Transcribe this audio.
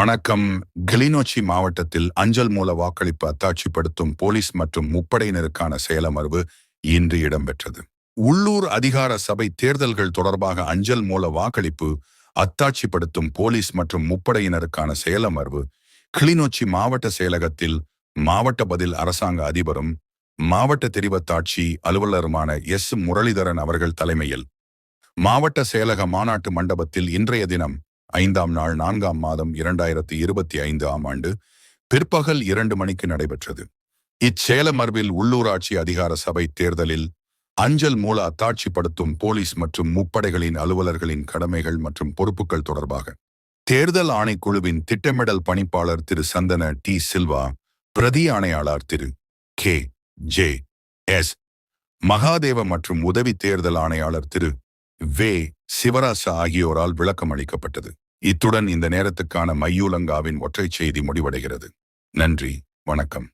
வணக்கம். கிளிநொச்சி மாவட்டத்தில் அஞ்சல் மூல வாக்களிப்பு அத்தாட்சிப்படுத்தும் போலீஸ் மற்றும் முப்படையினருக்கான செயலமர்வு இன்று இடம்பெற்றது. உள்ளூர் அதிகார சபை தேர்தல்கள் தொடர்பாக அஞ்சல் மூல வாக்களிப்பு அத்தாட்சிப்படுத்தும் போலீஸ் மற்றும் முப்படையினருக்கான செயலமர்வு கிளிநொச்சி மாவட்ட செயலகத்தில் மாவட்ட பதில் அரசாங்க அதிபரும் மாவட்ட தெரிவத்தாட்சி அலுவலருமான எஸ். முரளிதரன் அவர்கள் தலைமையில். மாவட்ட செயலக மாநாட்டு மண்டபத்தில் இன்றைய தினம் ஐந்தாம் நாள் நான்காம் மாதம் இரண்டாயிரத்தி இருபத்தி ஐந்து ஆம் ஆண்டு பிற்பகல் இரண்டு மணிக்கு நடைபெற்றது. இச்சேலமர்வில் உள்ளூராட்சி அதிகார சபை தேர்தலில் அஞ்சல் மூல அத்தாட்சிப்படுத்தும் போலீஸ் மற்றும் முப்படைகளின் அலுவலர்களின் கடமைகள் மற்றும் பொறுப்புகள் தொடர்பாக தேர்தல் ஆணைக்குழுவின் திட்டமிடல் பணிப்பாளர் திரு சந்தன டி சில்வா பிரதி ஆணையாளர் திரு கே ஜே எஸ் மகாதேவ மற்றும் உதவி தேர்தல் ஆணையாளர் திரு வே சிவராசா ஆகியோரால் விளக்கம் அளிக்கப்பட்டது. இத்துடன் இந்த நேரத்துக்கான மையூலங்காவின் ஒற்றைச் செய்தி முடிவடைகிறது. நன்றி வணக்கம்.